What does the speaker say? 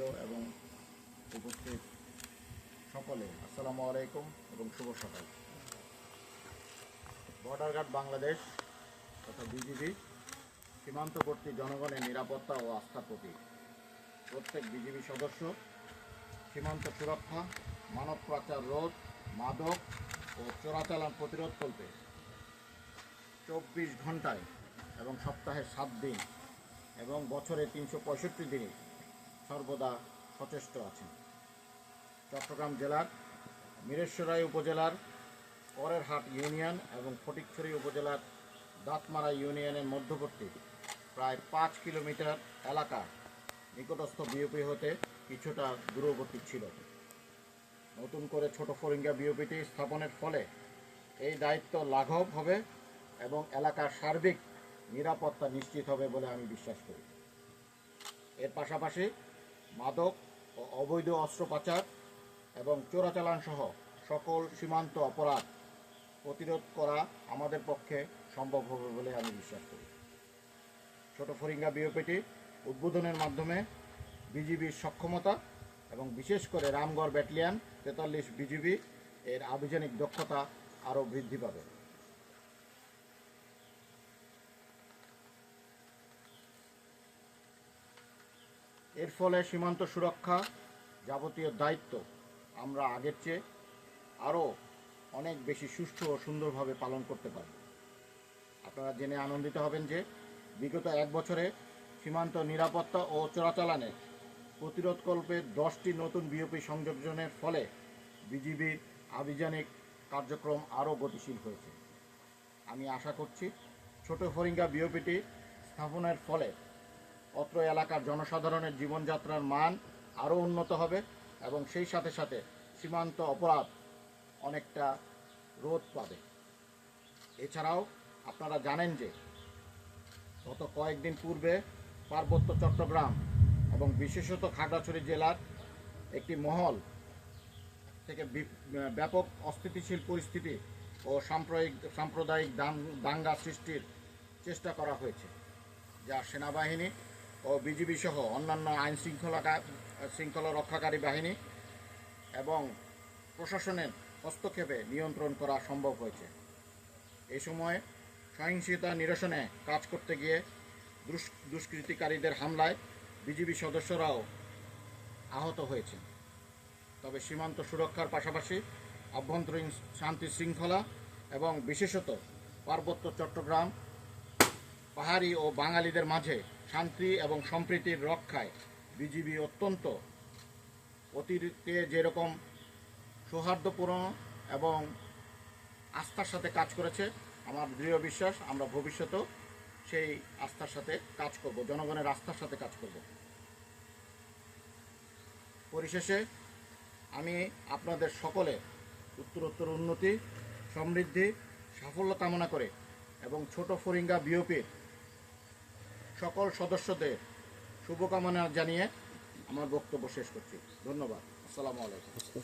এবং উপস্থিত সকলে, আসসালামু আলাইকুম এবং শুভ সকাল। বর্ডার গার্ড বাংলাদেশ তথা বিজিবি সীমান্তবর্তী জনগণের নিরাপত্তা ও আস্থার প্রতীক। প্রত্যেক বিজিবি সদস্য, সীমান্ত সুরক্ষা, মানব পাচার রোধ, মাদক ও চোরাচালান প্রতিরোধ করতে চব্বিশ ঘন্টায় এবং সপ্তাহে সাত দিন এবং বছরে তিনশো পঁয়ষট্টি দিনই সর্বদা সচেষ্ট আছেন। চট্টগ্রাম জেলার মিরেশ্বরাই উপজেলার করেরহাট ইউনিয়ন এবং ফটিকছড়ি উপজেলার দাঁতমারা ইউনিয়নের মধ্যবর্তী প্রায় পাঁচ কিলোমিটার এলাকা নিকটস্থ বিওপি হতে কিছুটা দূরবর্তী ছিল। নতুন করে ছোট ফরিঙ্গা বিওপিটি স্থাপনের ফলে এই দায়িত্ব লাঘব হবে এবং এলাকার সার্বিক নিরাপত্তা নিশ্চিত হবে বলে আমি বিশ্বাস করি। এর পাশাপাশি মাদক ও অবৈধ অস্ত্র পাচার এবং চোরাচালান সহ সকল সীমান্ত অপরাধ প্রতিরোধ করা আমাদের পক্ষে সম্ভব হবে বলে আমি বিশ্বাস করি। ছোট ফরিঙ্গা বিওপিটি উদ্বোধনের মাধ্যমে বিজিবির সক্ষমতা এবং বিশেষ করে রামগড় ব্যাটালিয়ান তেতাল্লিশ বিজিবি এর আভিযানিক দক্ষতা আরও বৃদ্ধি পাবে। এর ফলে সীমান্ত সুরক্ষা যাবতীয় দায়িত্ব আমরা আগের চেয়ে আরও অনেক বেশি সুষ্ঠু ও সুন্দরভাবে পালন করতে পারব। আপনারা জেনে আনন্দিত হবেন যে বিগত এক বছরে সীমান্ত নিরাপত্তা ও চোরাচালানে প্রতিরোধকল্পে দশটি নতুন বিওপি সংযোজনের ফলে বিজিবির আভিযানিক কার্যক্রম আরও গতিশীল হয়েছে। আমি আশা করছি ছোট ফরিঙ্গা বিওপিটি স্থাপনের ফলে অত্র এলাকার জনসাধারণের জীবনযাত্রার মান আরও উন্নত হবে এবং সেই সাথে সাথে সীমান্ত অপরাধ অনেকটা রোধ পাবে। এছাড়াও আপনারা জানেন যে গত কয়েকদিন পূর্বে পার্বত্য চট্টগ্রাম এবং বিশেষত খাগড়াছড়ি জেলার একটি মহল থেকে ব্যাপক অস্থিতিশীল পরিস্থিতি ও সাম্প্রদায়িক সাম্প্রদায়িক দাঙ্গা সৃষ্টির চেষ্টা করা হয়েছে, যা সেনাবাহিনী ও বিজিবি সহ অন্যান্য আইন শৃঙ্খলা শৃঙ্খলা রক্ষাকারী বাহিনী এবং প্রশাসনের হস্তক্ষেপে নিয়ন্ত্রণ করা সম্ভব হয়েছে। এই সময় সহিংসতা নিরসনে কাজ করতে গিয়ে দুষ্কৃতিকারীদের হামলায় বিজিবি সদস্যরাও আহত হয়েছেন। তবে সীমান্ত সুরক্ষার পাশাপাশি আভ্যন্তরীণ শান্তি শৃঙ্খলা এবং বিশেষত পার্বত্য চট্টগ্রাম, পাহাড়ি ও বাঙালিদের মাঝে শান্তি এবং সম্প্রীতির রক্ষায় বিজিবি অত্যন্ত অতিরিক্তে যেরকম সৌহার্দ্যপূর্ণ এবং আস্থার সাথে কাজ করেছে, আমার দৃঢ় বিশ্বাস, আমরা ভবিষ্যতেও সেই আস্থার সাথে কাজ করব, জনগণের আস্থার সাথে কাজ করব। পরিশেষে আমি আপনাদের সকলে উত্তরোত্তর উন্নতি, সমৃদ্ধি, সাফল্য কামনা করে এবং ছোট ফরিঙ্গা বিওপির সকল সদস্যদের শুভকামনা জানিয়ে আমার বক্তব্য শেষ করছি। ধন্যবাদ। আসসালামু আলাইকুম।